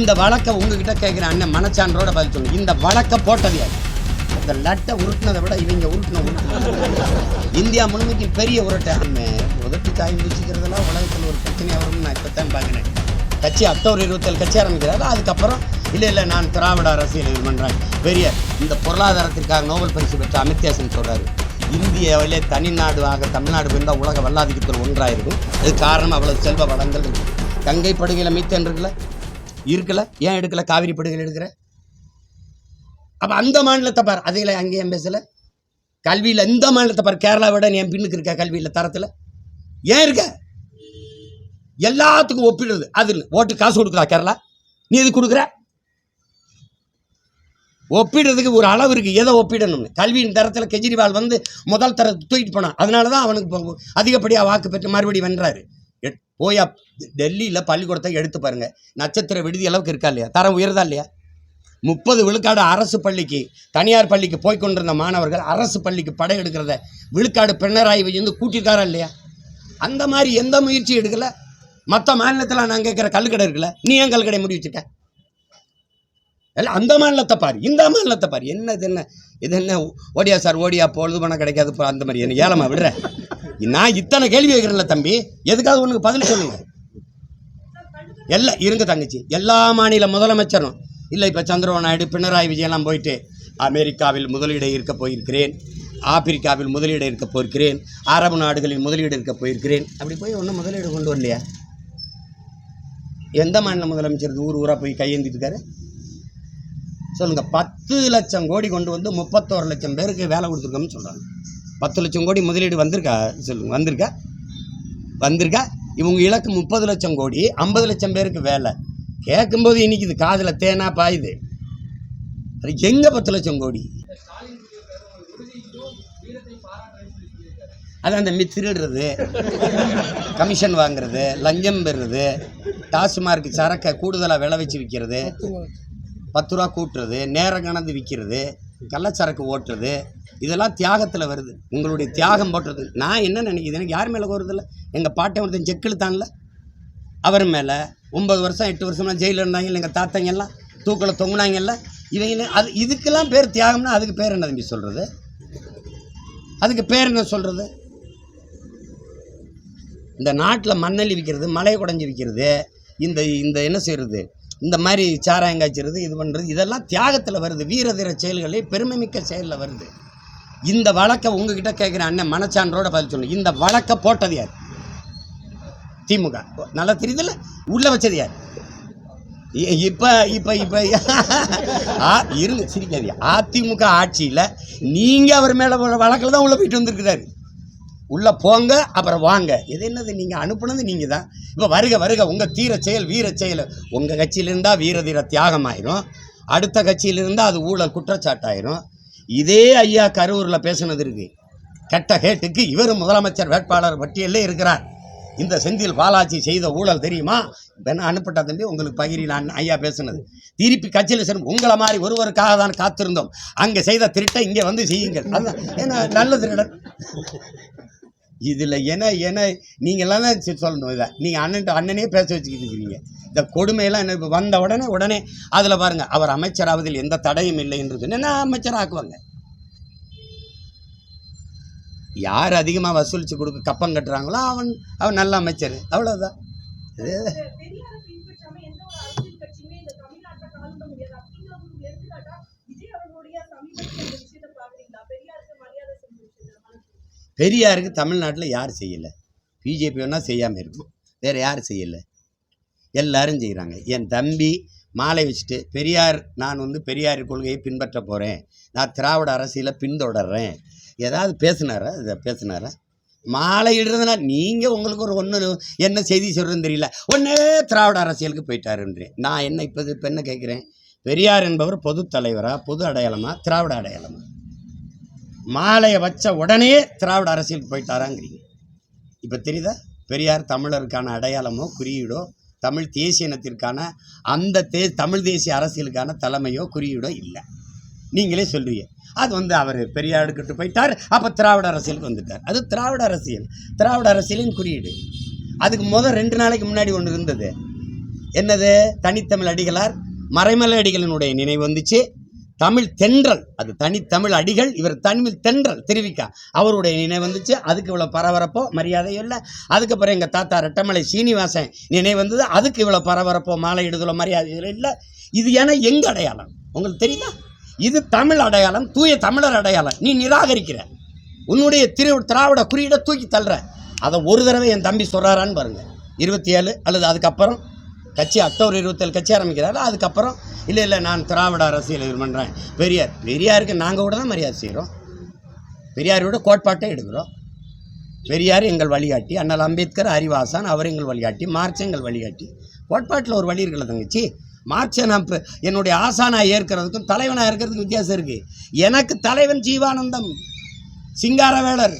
இந்த வழக்கை உங்ககிட்ட கேட்குற அண்ணன் மனச்சான்றோட பதில் சொல்லுங்க இந்த வழக்கை போட்டது யார்? இந்த லட்டை உருட்டினதை விட இவங்க உருட்டின உருட்டு. இந்தியா முழுமைக்கு பெரிய உருட்டை. உதட்டி காய் முடிச்சுக்கிறதெல்லாம் உலகத்தில் ஒரு பிரச்சனையாக வரும்னு நான் இப்போ தான் பார்க்குறேன். கட்சி அக்டோபர் இருபத்தேழு கட்சி ஆரம்பிக்கிறாரு. அதுக்கப்புறம் இல்லை இல்லை நான் திராவிட அரசியல் இது பண்ணுறேன் பெரிய இந்த பொருளாதாரத்திற்காக நோபல் பரிசு பெற்ற அமித்யாசன் சொல்கிறாரு இந்தியாவிலே தனிநாடுவாக தமிழ்நாடு இருந்தால் உலக வல்லாதிக்கத்தில் ஒன்றாயிருக்கும். அது காரணம் அவ்வளவு செல்வ வளங்கள் இருக்கு. கங்கை படுகையில் மீத்தேன் இருக்குல்ல? இருக்கல? ஏன் எடுக்கல? காவிரி படுகையில் எடுக்கிற? அப்போ அந்த மாநிலத்தை பார். அதில் அங்கேயும் பேசல? கல்வியில் இந்த மாநிலத்தை பார். கேரளாவோட நீ என் பின்னுக்கு இருக்க கல்வியில் தரத்தில்? ஏன் இருக்க? எல்லாத்துக்கும் ஒப்பிடுறது. அது ஓட்டு காசு கொடுக்குறா கேரளா? நீ எது கொடுக்குற? ஒப்பிடுறதுக்கு ஒரு அளவு இருக்குது எதை ஒப்பிடணும்னு? கல்வியின் தரத்தில் கெஜ்ரிவால் வந்து முதல் தரத்தை தூக்கிட்டு போனான். அதனால தான் அவனுக்கு அதிகப்படியாக வாக்கு பெற்று மறுபடியும் வென்றாரு. போயா டெல்லியில் பள்ளிக்கூடத்தை எடுத்து பாருங்கள் நட்சத்திர விடுதி அளவுக்கு இருக்கா இல்லையா? தரம் உயர்தா இல்லையா? முப்பது விழுக்காடு அரசு பள்ளிக்கு தனியார் பள்ளிக்கு போய் கொண்டிருந்த மாணவர்கள் அரசு பள்ளிக்கு படையெடுக்கிறத விழுக்காடு பினராயி வந்து கூட்டியிருக்காரா இல்லையா? அந்த மாதிரி எந்த முயற்சி எடுக்கலை. மற்ற மாநிலத்தில் நான் கேட்குற கல்லுக்கடை இருக்குல்ல நீ ஏன் கல்லுக்கடை முடி வச்சுட்ட இல்லை அந்த மாநிலத்தை பாரு இந்த மாநிலத்தை பாரு. என்ன இது என்ன இது என்ன ஓடியா சார் ஓடியா பொழுது பணம் கிடைக்காது அந்த மாதிரி என்ன ஏலமா விடுறேன். நான் இத்தனை கேள்வி கேட்குறேன்ல தம்பி. எதுக்காவது உனக்கு பதில் சொல்லுங்க. எல்லாம் இருங்க தங்கச்சி. எல்லா மாநில முதலமைச்சரும் இல்லை இப்போ சந்திரபாபு நாயுடு பினராயி விஜயெல்லாம் போயிட்டு அமெரிக்காவில் முதலீடு இருக்க போயிருக்கிறேன். ஆப்பிரிக்காவில் முதலீடு இருக்க போயிருக்கிறேன். அரபு நாடுகளில் முதலீடு இருக்க போயிருக்கிறேன். அப்படி போய் ஒன்றும் முதலீடு கொண்டு வரலையா? எந்த மாநில முதலமைச்சர் ஊர் ஊராக போய் கையேந்திட்டு இருக்காரு? பத்து லட்சம் கோடி கொண்டு வந்து முப்பத்தோரு லட்சம் பேருக்கு வேலை கொடுத்துருக்கோம்னு சொல்கிறாங்க பத்து லட்சம் கோடி முதலீடு வந்திருக்கா? சொல்லுங்க வந்திருக்கா? வந்திருக்கா? இவங்க இலக்கு முப்பது லட்சம் கோடி ஐம்பது லட்சம் பேருக்கு வேலை. கேட்கும்போது இனிக்குது இது காதில் தேனா பாயுது. அது எங்கே பத்து லட்சம் கோடி? அது அந்த மி திருடுறது கமிஷன் வாங்குறது லஞ்சம் பெறுறது டாஸ்மார்க் சரக்கை கூடுதலாக விளை வச்சு விற்கிறது பத்து ரூபா கூட்டுறது நேரம் கணந்து விற்கிறது கள்ளச்சரக்கு ஓட்டுறது இதெல்லாம் தியாகத்தில் வருது. உங்களுடைய தியாகம் போட்டுறது நான் என்ன நினைக்கிது எனக்கு யார் மேலே வருதில்ல எங்கள் பாட்டை ஒருத்தன் செக் இழுத்தான்ல? அவர் மேலே. ஒம்பது வருஷம் எட்டு வருஷம்லாம் ஜெயிலில் இருந்தாங்க எங்கள் தாத்தங்க எல்லாம் தூக்கில் தொங்குனாங்கல்ல? இவங்க அது இதுக்கெல்லாம் பேர் தியாகம்னா அதுக்கு பேர் என்ன தம்பி சொல்கிறது அதுக்கு பேர் என்ன சொல்கிறது இந்த நாட்டில் மண்ணள்ளி விற்கிறது மலையை குடஞ்சி விற்கிறது இந்த இந்த என்ன செய்கிறது இந்த மாதிரி சாராயம் காய்ச்சிறது இது பண்ணுறது இதெல்லாம் தியாகத்தில் வருது. வீரதீர செயல்களே பெருமைமிக்க செயலில் வருது. இந்த வழக்கை உங்ககிட்ட கேட்குற அண்ணன் மனச்சான்றோட பதில் சொல்லணும் இந்த வழக்கை போட்டது யார்? திமுக. நல்லா தெரியுதுல்ல? உள்ளே வச்சது யார்? இ- இப்போ இப்போ ஆ, இருங்க சிரிக்காதீங்க. அதிமுக ஆட்சியில் நீங்கள் அவர் மேலே வழக்கில் தான் உள்ளே போயிட்டு வந்திருக்கிறாரு. உள்ளே போங்க அப்புறம் வாங்க. இது என்னது? நீங்கள் அனுப்புனது நீங்கள் தான் இப்போ வருக வருக உங்கள் தீர செயல் வீர செயல். உங்கள் கட்சியிலிருந்தால் வீர தீர தியாகம் ஆயிரும் அடுத்த கட்சியிலிருந்தால் அது ஊழல் குற்றச்சாட்டாயிரும். இதே ஐயா கரூரில் பேசுனது இருக்கு. கெட்ட கேட்டுக்கு இவர் முதலமைச்சர் வேட்பாளர் பட்டியலில் இருக்கிறார். இந்த செந்தில் பாலாஜி செய்த ஊழல் தெரியுமா? வேணா அனுப்பிட்டா தம்பி உங்களுக்கு பகிரில் நான் ஐயா பேசுனது. திருப்பி கட்சியில் சேரும் உங்களை மாதிரி ஒருவருக்காக தான் காத்திருந்தோம். அங்கே செய்த திருட்டை இங்கே வந்து செய்யுங்கள். அதுதான் ஏன்னா நல்ல திருடன் இதில் என்ன என்ன நீங்கள்லாம் தான் சொல்லணும் இதை. நீங்கள் அண்ணன் அண்ணனே பேச வச்சுக்கிட்டு இருக்கிறீங்க. இந்த கொடுமையெல்லாம் என்ன இப்போ வந்த உடனே உடனே அதில் பாருங்கள் அவர் அமைச்சராவதில் எந்த தடையும் இல்லை என்று என்ன அமைச்சராக்குவாங்க? யார் அதிகமாக வசூலித்து கொடுக்க கப்பம் கட்டுறாங்களோ அவன் அவன் நல்ல அமைச்சர். அவ்வளோதான் பெரியாரை பின்பற்றாம எந்த ஒரு அரசியல் கட்சியுமே இந்த தமிழ்நாட்டுல காலூட்ட முடியாது அப்படிங்கிற ஒரு எடுத்துக்காட்டா விஜய் அவர்களுடைய சமீபத்தில் இந்த விஷயத்தை பாக்குறீங்களா பெரியாருக்கு மரியாதை செஞ்ச விஷயத்துல பெரியாருக்கு தமிழ்நாட்டில் யார் செய்யலை? பிஜேபி வேணால் செய்யாமல் இருக்கும். வேறு யார் செய்யலை. எல்லாரும் செய்கிறாங்க என் தம்பி மாலை வச்சுட்டு பெரியார் நான் வந்து பெரியார் கொள்கையை பின்பற்ற போகிறேன் நான் திராவிட அரசியலை பின்தொடர்றேன். ஏதாவது பேசினாரா? இதை பேசுனாரா? மாலை இடுறதுனா நீங்கள் உங்களுக்கு ஒரு ஒன்று என்ன செய்தி சொல்கிறதுன்னு தெரியல. ஒன்றே திராவிட அரசியலுக்கு போயிட்டாருன்றேன் நான் என்ன இப்போ இப்போ என்ன கேட்குறேன்? பெரியார் என்பவர் பொது தலைவராக பொது அடையாளமா? திராவிட அடையாளமா? மாலையை வச்ச உடனே திராவிட அரசியலுக்கு போயிட்டாராங்கிறீங்க. இப்போ தெரியுதா? பெரியார் தமிழருக்கான அடையாளமோ குறியீடோ தமிழ் தேசிய இனத்திற்கான அந்த தே தமிழ் தேசிய அரசியலுக்கான தலைமையோ குறியீடோ இல்லை. நீங்களே சொல்றீங்க அது வந்து அவர் பெரியாருக்கிட்டு போயிட்டார் அப்போ திராவிட அரசியலுக்கு வந்துட்டார். அது திராவிட அரசியல். திராவிட அரசியலின் குறியீடு. அதுக்கு முதல் ரெண்டு நாளைக்கு முன்னாடி ஒன்று இருந்தது. என்னது? தனித்தமிழ் அடிகளார் மறைமலை அடிகளினுடைய நினைவு வந்துச்சு. தமிழ் தென்றல். அது தனித்தமிழ் அடிகள் இவர் தமிழ் தென்றல். தெரிவிக்கா. அவருடைய நினைவு வந்துச்சு. அதுக்கு இவ்வளோ பரபரப்போ மரியாதையும் இல்லை. அதுக்கப்புறம் எங்கள் தாத்தா ரெட்டமலை சீனிவாசன் நினைவு வந்தது. அதுக்கு இவ்வளோ பரபரப்போ மாலை இடுதலோ மரியாதை இல்லை. இது ஏன்னா எங்க அடையாளம்? உங்களுக்கு தெரியுதா? இது தமிழ் அடையாளம் தூய தமிழர் அடையாளம். நீ நிராகரிக்கிற. உன்னுடைய திரு திராவிட குறியீடை தூக்கி தள்ளுற. அதை ஒரு தடவை என் தம்பி சொல்கிறாரான்னு பாருங்க. இருபத்தி ஏழு அல்லது அதுக்கப்புறம் கட்சி அக்டோபர் இருபத்தேழு கட்சி ஆரம்பிக்கிறாரு? அதுக்கப்புறம் இல்லை இல்லை நான் திராவிட அரசியல் இது பண்ணுறேன் பெரியார் பெரியாருக்கு நாங்கள் கூட தான் மரியாதை செய்கிறோம் பெரியாரோட கோட்பாட்டை எடுக்கிறோம். பெரியார் எங்கள் வழிகாட்டி அண்ணல் அம்பேத்கர் ஹரிவாசன் அவர் எங்கள் வழிகாட்டி மார்க்ஸ் எங்கள் வழிகாட்டி. கோட்பாட்டில் ஒரு வழி இருக்கல தங்கச்சி? மார்க்ஸை நான் இப்போ என்னுடைய ஆசானாக ஏற்கிறதுக்கும் தலைவனாக இருக்கிறதுக்கும் வித்தியாசம் இருக்குது எனக்கு தலைவன் ஜீவானந்தம் சிங்காரவேலர்.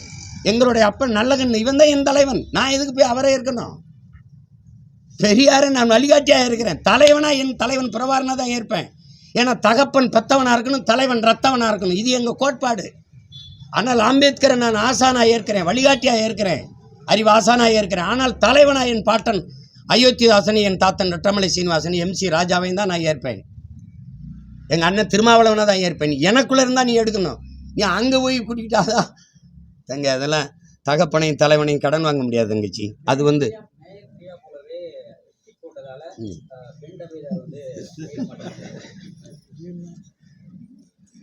எங்களுடைய அப்பன் நல்லகன் இவன் தான் என் தலைவன். நான் எதுக்கு போய் அவரே இருக்கணும் பெரியாரை நான் வழிகாட்டியாக இருக்கிறேன். தலைவனா என் தலைவன் பிரபாரனா தான் ஏற்பேன் ஏன்னா தகப்பன் பெத்தவனாக இருக்கணும் தலைவன் ரத்தவனாக இருக்கணும். இது எங்கள் கோட்பாடு. ஆனால் அம்பேத்கரை நான் ஆசானாக ஏற்கிறேன் வழிகாட்டியாக ஏற்கிறேன். அறிவு ஆசானாக ஏற்கிறேன். ஆனால் தலைவனா என் பாட்டன் அயோத்திதாசனை என் தாத்தன் ரட்டமலை சீனிவாசன் எம்சி ராஜாவையும் தான் நான் ஏற்பேன். எங்கள் அண்ணன் திருமாவளவனை தான் ஏற்பேன். எனக்குள்ளே இருந்தால் நீ எடுக்கணும். நீ அங்கே போய் கூட்டிக்கிட்டாதான். தங்க அதெல்லாம் தகப்பனையும் தலைவனையும் கடன் வாங்க முடியாது தங்கச்சி. அது வந்து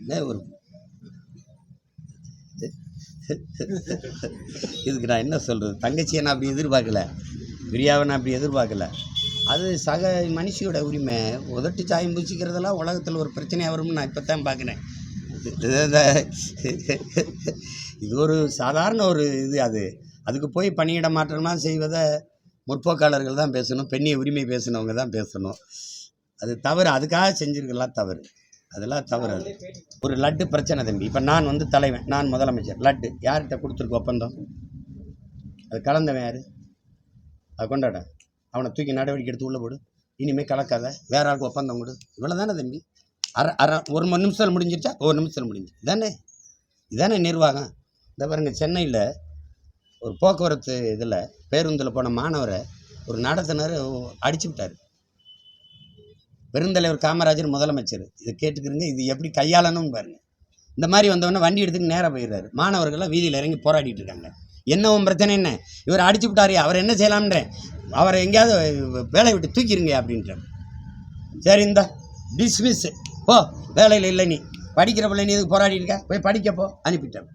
என்ன ஒரு இதுக்கு நான் என்ன சொல்கிறது தங்கச்சியை நான் அப்படி எதிர்பார்க்கல. பிரியாவை நான் அப்படி எதிர்பார்க்கல. அது சக மனுஷியோட உரிமை. உதட்டு சாயம் பூச்சிக்கிறதெல்லாம் உலகத்தில் ஒரு பிரச்சனையாக வரும்னு நான் இப்போ தான் பார்க்குறேன். இது ஒரு சாதாரண ஒரு இது அது. அதுக்கு போய் பணியிட மாற்றமாக செய்வதை முற்போக்காளர்கள் தான் பேசணும் பெண்ணிய உரிமை பேசினவங்க தான் பேசணும். அது தவறு அதுக்காக செஞ்சிருக்கலாம் தவறு. அதெல்லாம் தவறு அது. ஒரு லட்டு பிரச்சனை தம்பி. இப்போ நான் வந்து தலைவன் நான் முதலமைச்சர். லட்டு. யார்கிட்ட கொடுத்துருக்கு ஒப்பந்தம்? அது கலந்தவன் யார்? அதை கொண்டாட. அவனை தூக்கி நடவடிக்கை எடுத்து உள்ளே போடு. இனிமேல் கலக்காத. வேற ஆளுக்கு ஒப்பந்தம் கொடு. இவ்வளோ தானே தம்பி? அரை அரை ஒரு மணி நிமிஷத்தில் முடிஞ்சிருச்சா? ஒரு நிமிஷத்தில் முடிஞ்சு இதானே? இதானே நிர்வாகம்? இந்த பாருங்கள் சென்னையில் ஒரு போக்குவரத்து இதில் பேருந்தில் போன மாணவரை ஒரு நடத்துனர் அடிச்சு விட்டார் பெருந்தலைவர் காமராஜர் முதலமைச்சர் இதை கேட்டுக்கிறீங்க இது எப்படி கையாளணும்னு பாருங்க. இந்த மாதிரி வந்தவொடனே வண்டி எடுத்துட்டு நேராக போயிடுறாரு. மாணவர்கள்லாம் வீதியில் இறங்கி போராடிட்டு இருக்காங்க. என்ன உன் பிரச்சனை என்ன? இவர் அடிச்சு விட்டாரு அவர் என்ன செய்யலாம்ன்றேன். அவரை எங்கேயாவது வேலையை விட்டு தூக்கிடுங்க அப்படின்ற சரி இந்த டிஸ்மிஸ் போ வேலையில் இல்லை நீ. படிக்கிற பிள்ளை நீ இதுக்கு போராடிட்டு இருக்க? போய் படிக்கப்போ அனுப்பிட்டேன்.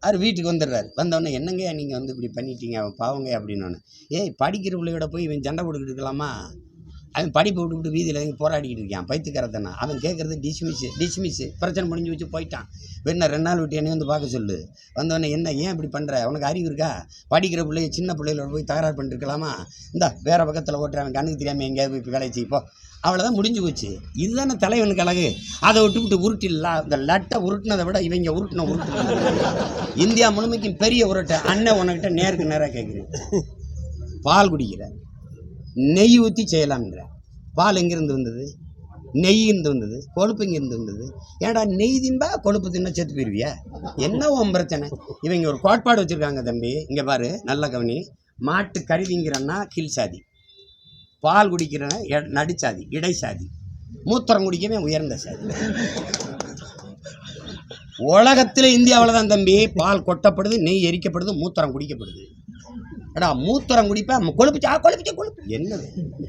அவர் வீட்டுக்கு வந்துடுறாரு. வந்தவொடனே என்னங்க நீங்கள் வந்து இப்படி பண்ணிட்டீங்க? அவன் பாவங்க அப்படின்னு ஏய் படிக்கிற பிள்ளையோட போய் இவன் சண்டை போட்டுக்கிட்டு இருக்கலாமா? அவன் படிப்பை விட்டு விட்டு வீதியில் இறங்கி போராடிக்கிட்டு இருக்கான் பைத்துக்கிறதனா அவன் கேட்குறது டிஸ்மிஸ்ஸு டிஸ்மிஸ்ஸு பிரச்சனை முடிஞ்சு வச்சு போயிட்டான். வேணா ரெண்டு நாள் விட்டு என்னையும் வந்து பார்க்க சொல்லு. வந்தவொடனே என்ன ஏன் இப்படி பண்ணுற உனக்கு அறிவு இருக்கா? படிக்கிற பிள்ளைய சின்ன பிள்ளைகளோட போய் தகராறு பண்ணிருக்கலாமா இந்த வேறு பக்கத்தில் ஓட்டுற அவன் கண்ணுக்கு தெரியாமல் எங்கேயாவது போய் வேலையை செய்ப்போ அவ்வளோதான் முடிஞ்சு போச்சு. இதுதானே தலைவனுக்கு அழகு. அதை விட்டு விட்டு உருட்டி இந்த லட்டை உருட்டினதை விட இவங்க உருட்டின உருட்டு. இந்தியா முழுமைக்கும் பெரிய உருட்டை. அண்ணன் உனக்கிட்ட நேருக்கு நேராக கேட்குறேன் பால் குடிக்கிற. நெய் ஊற்றி செய்யலாம்ன்ற பால் எங்கேருந்து வந்தது? நெய் இருந்து வந்தது. கொழுப்பு இங்கேருந்து வந்தது. ஏன்டா நெய் தின்பா கொழுப்பு தின்னா செத்து போயிருவியா? என்ன உன் பிரச்சனை? இவங்க ஒரு கோட்பாடு வச்சுருக்காங்க தம்பி. இங்கே பாரு நல்ல கவனி. மாட்டு கறி திங்கிறன்னா கீழ் சாதி. பால் குடிக்கிறவன் எ- நடுச்சாதி இடைசாதி மூத்திரம் குடிக்கவே உயர்ந்த சாதி. உலகத்தில் இந்தியாவில் தான் தம்பி. பால் கொட்டப்படுது நெய் எரிக்கப்படுது மூத்திரம் குடிக்கப்படுது. எடா மூத்தரம் குடிப்பேன் கொழுப்புச்சா கொழுப்புச்சா கொழுப்பு என்னது?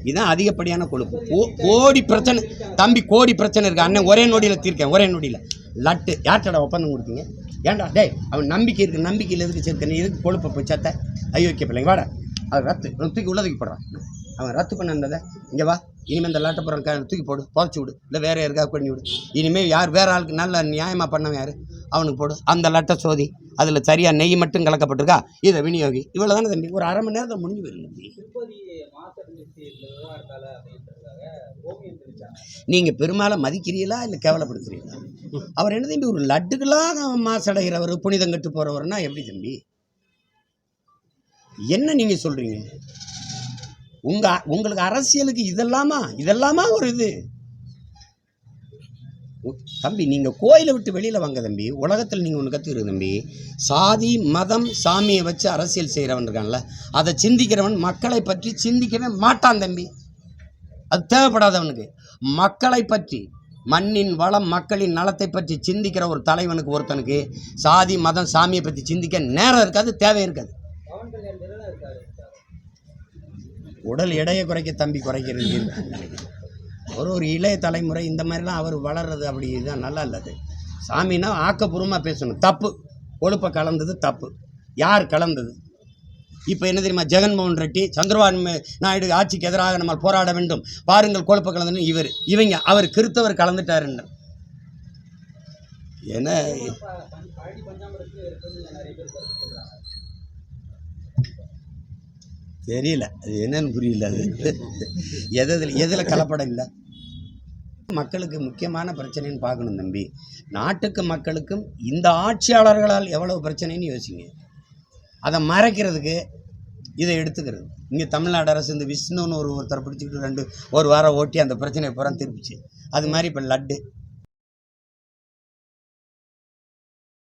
இதுதான் அதிகப்படியான கொழுப்பு. கோடி பிரச்சனை. தம்பி கோடி பிரச்சனை இருக்கு. அண்ணன் ஒரே நொடியில் தீர்க்கேன் ஒரே நொடியில். லட்டு. யார்ட்டடா ஒப்பந்தம் கொடுத்தீங்க? ஏன்டா? டேய் அவன் நம்பிக்கை இருக்கு நம்பிக்கையில் எதுக்கு சேர்க்க நீ எதுக்கு கொழுப்பை போய் சேர்த்த? ஐயோக்கிய பிள்ளைங்க வாடா. அவன் ரத்து. தூக்கி உள்ளதுக்கு போடுறான் அவன் ரத்து பண்ணதை இங்கே வா. இனிமேல் இந்த லாட்டப்புறம் க தூக்கி போடு. புதைச்சி விடு. இல்லை வேறு யாருக்காவது பண்ணி விடு. இனிமேல் யார் வேறு ஆளுக்கு நல்ல நியாயமாக பண்ணவன் யார்? அவனுக்கு போடு. அந்த லட்டை சோதி. அதில் சரியாக நெய் மட்டும் கலக்கப்பட்டிருக்கா? இதை விநியோகி. இவ்வளோ தானே தம்பி? ஒரு அரை மணி நேரத்தில் முடிஞ்சு போயிடும் தம்பி. நீங்கள் பெருமாளை மதிக்கிறீங்களா இல்லை கேவலப்படுத்துறீங்களா அவர் என்ன தம்பி ஒரு லட்டுகளாக மாசடைகிறவர் புனிதம் கட்டு போகிறவர்னா எப்படி தம்பி? என்ன நீங்கள் சொல்கிறீங்க உங்கள் உங்களுக்கு அரசியலுக்கு இதெல்லாமா? இதெல்லாமா ஒரு இது? தம்பி நீங்கள் கோயிலை விட்டு வெளியில் வாங்க தம்பி. உலகத்தில் நீங்கள் ஒன்று கற்றுக்கிறது தம்பி. சாதி மதம் சாமியை வச்சு அரசியல் செய்கிறவன் இருக்கான்ல அதை சிந்திக்கிறவன் மக்களை பற்றி சிந்திக்கவே மாட்டான் தம்பி. அது தேவைப்படாதவனுக்கு. மக்களை பற்றி மண்ணின் வளம் மக்களின் நலத்தை பற்றி சிந்திக்கிற ஒரு தலைவனுக்கு ஒருத்தனுக்கு சாதி மதம் சாமியை பற்றி சிந்திக்க நேரம் இருக்காது தேவை இருக்காது. உடல் எடையை குறைக்க தம்பி குறைக்கிறது ஒரு ஒரு இளைய தலைமுறை இந்த மாதிரிலாம் அவர் வளர்றது அப்படி இதுதான் நல்லா இல்லது சாமின்னா ஆக்கப்பூர்வமாக பேசணும். தப்பு. கொழுப்பை கலந்தது தப்பு. யார் கலந்தது? இப்போ என்ன தெரியுமா? ஜெகன்மோகன் ரெட்டி சந்திரபாபு நாயுடு ஆட்சிக்கு எதிராக நம்ம போராட வேண்டும். பாருங்கள் கொழுப்பை கலந்துன்னு இவர் இவங்க அவர் கிறித்தவர் கலந்துட்டாருன்னு என்ன? தெரியல. அது என்னன்னு புரியல அது. எதில் எதில் கலப்படம் இல்லை? மக்களுக்கு முக்கியமான பிரச்சனைன்னு பார்க்கணும் தம்பி. நாட்டுக்கு மக்களுக்கும் இந்த ஆட்சியாளர்களால் எவ்வளவு பிரச்சனைன்னு யோசிங்க. அதை மறைக்கிறதுக்கு இதை எடுத்துக்கிறது. இங்கே தமிழ்நாடு அரசு இந்த விஷ்ணுன்னு ஒரு ஒருத்தரை பிடிச்சிக்கிட்டு ரெண்டு ஒரு வாரம் ஓட்டி அந்த பிரச்சனையை பூரா திருப்பிச்சு அது மாதிரி இப்போ லட்டு.